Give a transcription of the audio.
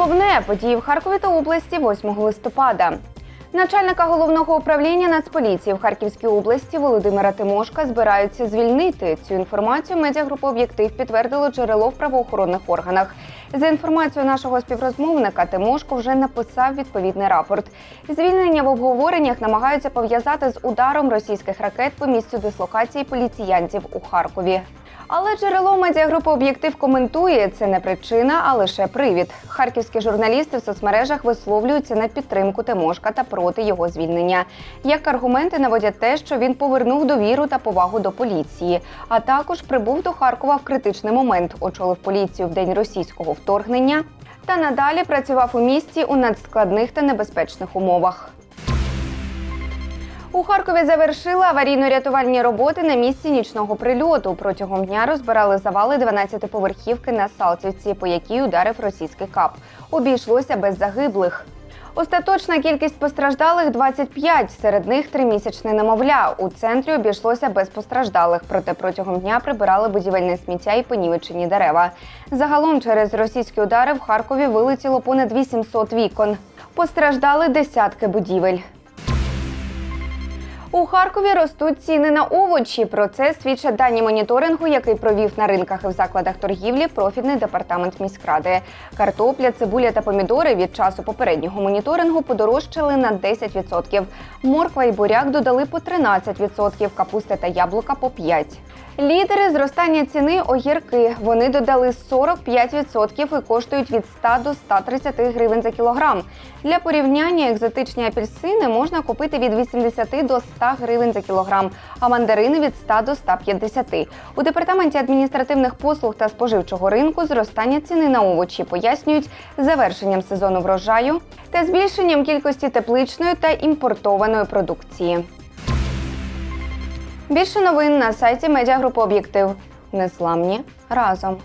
головне події в Харкові та області 8 листопада. Начальника головного управління Нацполіції в Харківській області Володимира Тимошка збираються звільнити. Цю інформацію медіагрупа Об'єктив підтвердило джерело в правоохоронних органах. За інформацією нашого співрозмовника, Тимошко вже написав відповідний рапорт. Звільнення в обговореннях намагаються пов'язати з ударом російських ракет по місцю дислокації поліціянтів у Харкові. Але джерело медіагрупи Об'єктив коментує це не причина, а лише привід. Харківські журналісти в соцмережах висловлюються на підтримку Тимошка та проти його звільнення. Як аргументи наводять те, що він повернув довіру та повагу до поліції, а також прибув до Харкова в критичний момент, очолив поліцію в день російського вторгнення та надалі працював у місті у надскладних та небезпечних умовах. У Харкові завершили аварійно-рятувальні роботи на місці нічного прильоту. Протягом дня розбирали завали 12-поверхівки на Салтівці, по якій ударив російський кап. Обійшлося без загиблих. Остаточна кількість постраждалих 25, серед них тримісячне немовля. У центрі обійшлося без постраждалих, проте протягом дня прибирали будівельне сміття і понівечені дерева. Загалом через російські удари в Харкові вилетіло понад 800 вікон. Постраждали десятки будівель. У Харкові ростуть ціни на овочі. Про це свідчать дані моніторингу, який провів на ринках і в закладах торгівлі профільний департамент міськради. Картопля, цибуля та помідори від часу попереднього моніторингу подорожчали на 10%. Морква і буряк додали по 13%, капуста та яблука по 5%. Лідери зростання ціни огірки. Вони додали 45% і коштують від 100 до 130 гривень за кілограм. Для порівняння екзотичні апельсини можна купити від 80 до 100 гривень за кілограм, а мандарини від 100 до 150. У департаменті адміністративних послуг та споживчого ринку зростання ціни на овочі пояснюють завершенням сезону врожаю та збільшенням кількості тепличної та імпортованої продукції. Більше новин на сайті медіагрупи Об'єктив. Незламні разом.